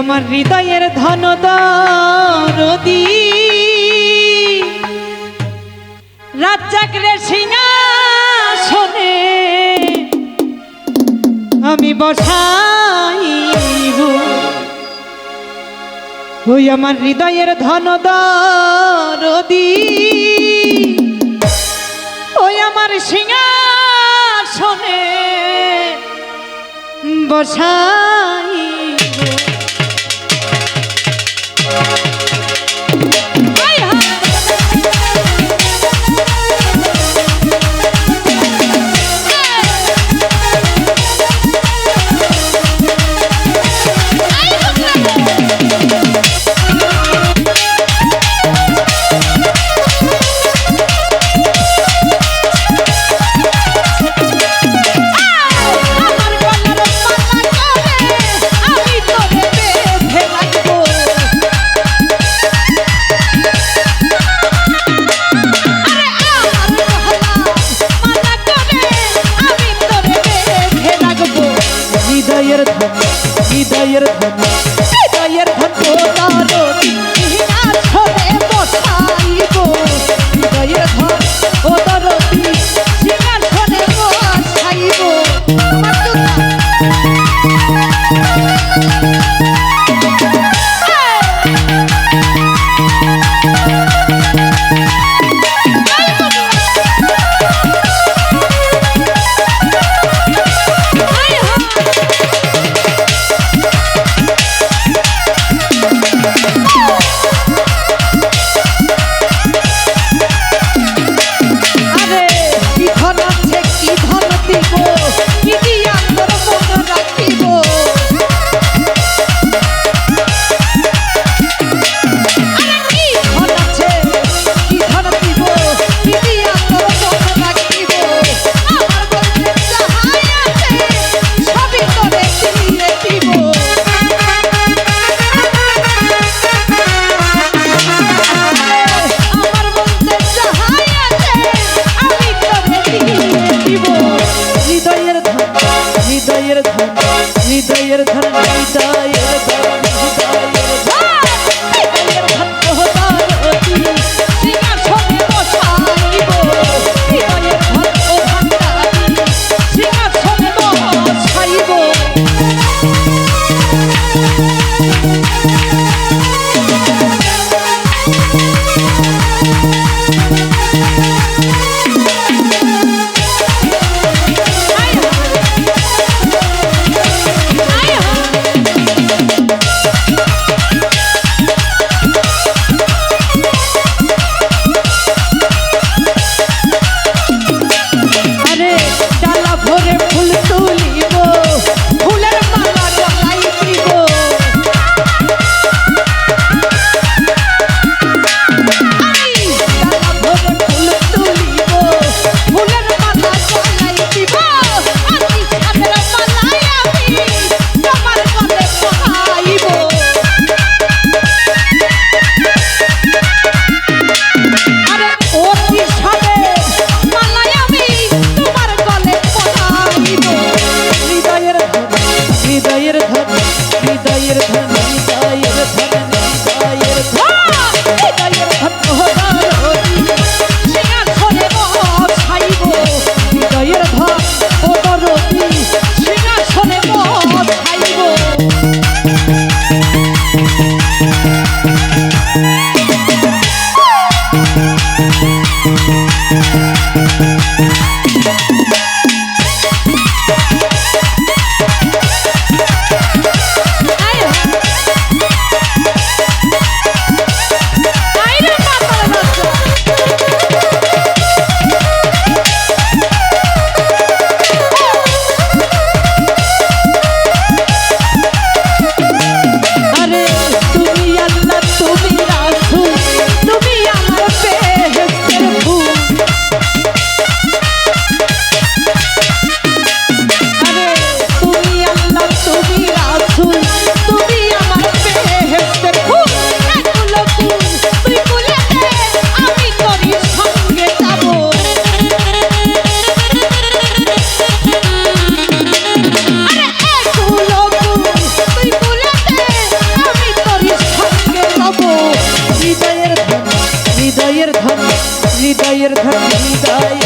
আমার হৃদয়ের ধনদ নদী। রাজ্জাক সিংহাসনে আমি বসাইব ওই আমার হৃদয়ের ধনদ নদী। ওই আমার সিংহাসনে বসাই Thank you. মায়ের জন্য। বিয়ের ঘর হৃদয়ে